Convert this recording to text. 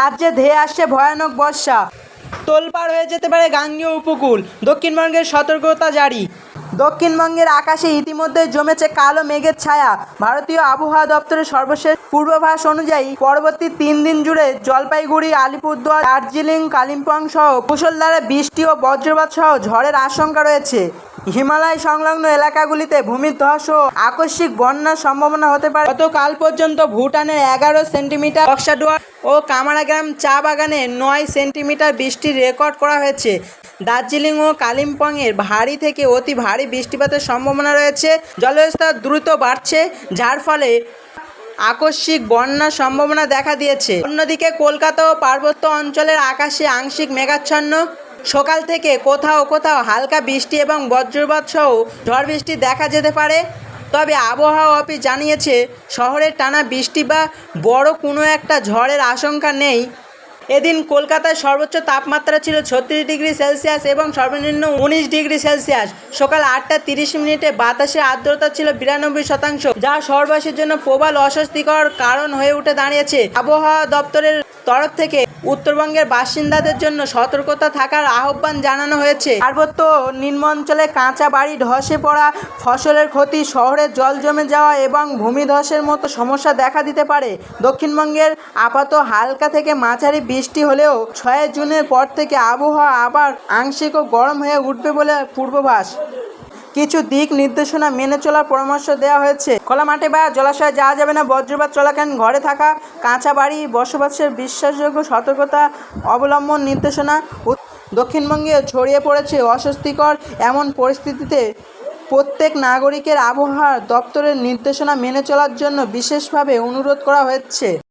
রাজ্যে ধেয়ে আসছে ভয়ানক বর্ষা। তোলপাড় হয়ে যেতে পারে গাঙ্গেয় উপকূল। দক্ষিণবঙ্গের সতর্কতা জারি। দক্ষিণবঙ্গের আকাশে ইতিমধ্যে জমেছে কালো মেঘের ছায়া। ভারতীয় আবহাওয়া দপ্তরের সর্বশেষ পূর্বাভাস অনুযায়ী পরবর্তী তিন দিন জুড়ে জলপাইগুড়ি, আলিপুরদুয়ার, দার্জিলিং, কালিম্পং সহ মুষলধারে বৃষ্টি ও বজ্রপাত সহ ঝড়ের আশঙ্কা রয়েছে। হিমালয় সংলগ্ন এলাকাগুলিতে ভূমিধস ও আকস্মিক বন্যার সম্ভাবনা হতে পারে। গতকাল পর্যন্ত ভুটানের এগারো সেন্টিমিটার বক্সাডুয়ার ও কামারাগ্রাম চা বাগানে নয় সেন্টিমিটার বৃষ্টির রেকর্ড করা হয়েছে। দার্জিলিং ও কালিম্পংয়ের ভারী থেকে অতি ভারী বৃষ্টিপাতের সম্ভাবনা রয়েছে। জলস্তর দ্রুত বাড়ছে, যার ফলে আকস্মিক বন্যার সম্ভাবনা দেখা দিয়েছে। অন্যদিকে কলকাতা ও পার্বত্য অঞ্চলের আকাশে আংশিক মেঘাচ্ছন্ন। সকাল থেকে কোথাও কোথাও হালকা বৃষ্টি এবং বজ্রপাত সহ ঝড় বৃষ্টি দেখা যেতে পারে। তবে আবহাওয়া অফিস জানিয়েছে, শহরের টানা বৃষ্টি বা বড় কোনো একটা ঝড়ের আশঙ্কা নেই। এদিন কলকাতায় সর্বোচ্চ তাপমাত্রা ছিল ছত্রিশ ডিগ্রি সেলসিয়াস এবং সর্বনিম্ন উনিশ ডিগ্রি সেলসিয়াস। সকাল আটটা তিরিশ মিনিটে বাতাসে আর্দ্রতা ছিল বিরানব্বই শতাংশ, যা শহরবাসীর জন্য প্রবল অস্বস্তিকর কারণ হয়ে উঠে দাঁড়িয়েছে। আবহাওয়া দপ্তরের তরফ থেকে উত্তরবঙ্গের বাসিন্দাদের জন্য সতর্কতা থাকার আহ্বান জানানো হয়েছে। পার্বত্য নিম্ন অঞ্চলে কাঁচা বাড়ি, ধসে পড়া, ফসলের ক্ষতি, শহরে জল জমে যাওয়া এবং ভূমিধসের মতো সমস্যা দেখা দিতে পারে। দক্ষিণবঙ্গের আপাত হালকা থেকে মাঝারি বৃষ্টি হলেও ছয় জুনের পর থেকে আবহাওয়া আবার আংশিক ও গরম হয়ে উঠবে বলে পূর্বাভাস। কিছু দিক নির্দেশনা মেনে চলার পরামর্শ দেওয়া হয়েছে। খোলা মাঠে বা জলাশয়ে যাওয়া যাবে না, বজ্রপাত চলাকালীন ঘরে থাকা কাঁচা বাড়ি, বসবাসের বিশ্বাসযোগ্য সতর্কতা অবলম্বন নির্দেশনা দক্ষিণবঙ্গে ছড়িয়ে পড়েছে অস্বস্তিকর এমন পরিস্থিতিতে প্রত্যেক নাগরিকের আবহাওয়া দপ্তরের নির্দেশনা মেনে চলার জন্য বিশেষভাবে অনুরোধ করা হচ্ছে